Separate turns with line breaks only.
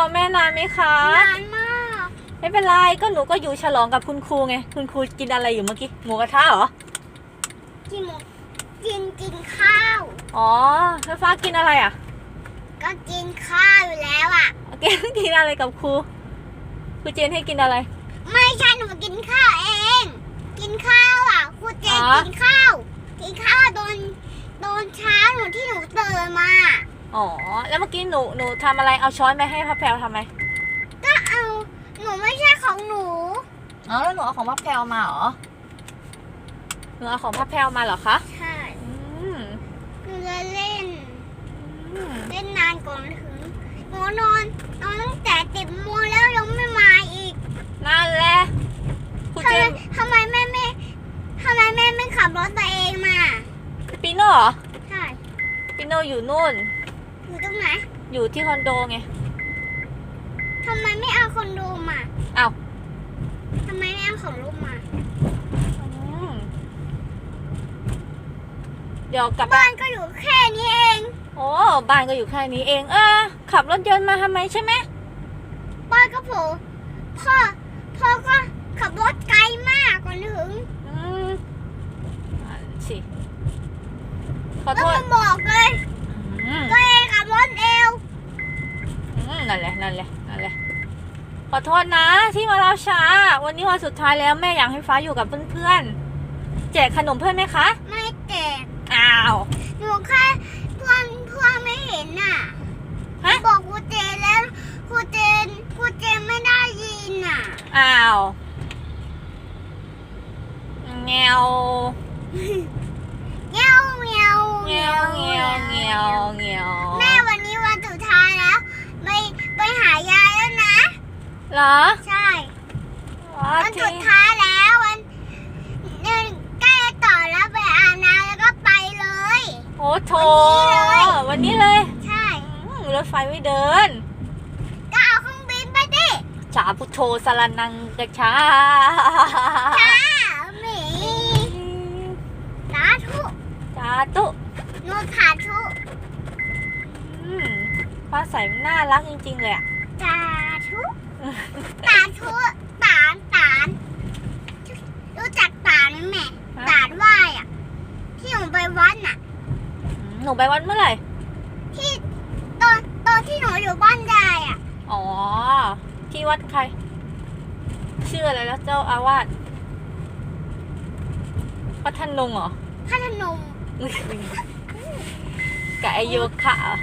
อแม่นานไหมคะ
นานมาก
ไม่เป็นไรก็หนูก็อยู่ฉลองกับคุณครูไง คุณครูกินอะไรอยู่เมื่อกี้หมูกระทะเหรอ
กินหมูกินกินข้าว
อ๋อแล้วฟ้ากินอะไรอะ
ก็กินข้าวอยู่แล้วอะ
กินกินอะไรกับครูครูเจนให้กินอะไร
ไม่ใช่หนูกินข้าวเอง กินข้าวอะครูเจน
อ๋อ
กินข้าว กินข้าวตอนตอนเช้าหนูที่หนูตื่นมา
อ๋อ แล้วเมื่อกี้หนูหนูทำอะไรเอาช้อนไปให้พระแพรวทำไม
ก็เอา หนูไม่ใช่ของหนู
อ๋อแล้วหนูเอาของพระแพรวมาเหรอ หนูเอาของพระแพรวมาเหรอคะ
ใช่
อืม
หนูจะเล่น
อืม
เล่นนานก่อนถึง หนูนอนนอนตั้งแต่ติดโมงแล้วยังไม่มาอีก
นั่นแหละครู
ทำ
เจ
ไม
น
ทำไมแม่ไม่ทำไมแม่ไม่ขับรถตัวเองมา
ปิโน่เหรอ
ใช่
ปิโน่อยู่นู่น
อยู่ตรงไหน
อยู่ที่คอนโดไง
ทำไมไม่เอาคนดูมา
อ้าว
ทำไมไม่เอาของลูกมา
อืมเดี๋ยวกลับ
บ้า
บ้าน
นก็อยู่แค่นี้เอง
โอ้บ้านก็อยู่แค่นี้เอง เออ ขับรถยนต์มาทำไมใช่ไหม
บ้านก็โผล่พ่อพ่อก็ขับรถไกลมากกว่าถึง
อืมอ่านสิขอ
แล้
โท
ว
ษ
มันบอกเลย
อืม
ตัวเองขับรถเร็ว
อืม นั่นแหละนั่นแหละนั่นแหละขอโทษนะที่มาเราช้า วันนี้วันสุดท้ายแล้วแม่อยากให้ฟ้าอยู่กับเพื่อนๆแจกขนมเพื่อนไหมคะ
ไม่แจก
อ้าว
หนูแค่เพื่อนเพื่อนไม่เห็นน่ะ
ฮะ
บอกครูเจนแล้วครูเจนครูเจนไม่ได้ยินน่ะ
อ้าวเงว
เงี้ยวเงี้ยว
เงวเงวเงวเงว
แม่วันนี้วันสุดท้ายแล้วไปไปหายายแล้วนะ
เหรอ
ใช่
อ๋อ
วัน
ที่
สุดท้ายแล้ววันเดินใกล้ต่อแล้วไปอาบน้ำแล้วก็ไปเลย
โอ้โถ
วั
วัน
นนี้
นี้
เล
เลย
ใช่
อืมรถไฟไม่เดิน
ก็เอาเครื่องบินไปดิ
จาพุทโธสรนังกระชา
จ้าหมีสาธุ
จาตุ
โนสาธุ
อืมฟ้าใสมันน่ารักจริงๆเลยอะ
สา ธุสาธุตานตานรู้จักตานไหมแม่
ฮะ
ตานไหว้อะที่หนูไปวัดน่ะ
อืมหนูไปวัดเมื่อไหร่
ที่ตอนตอนที่หนูอยู่บ้านยายอะ
อ๋อ ที่วัดใคร ชื่ออะไรแล้วเจ้าอาวาสวัดท่านนงเหรอ
พัทนม
กับไอโยคะเหรอ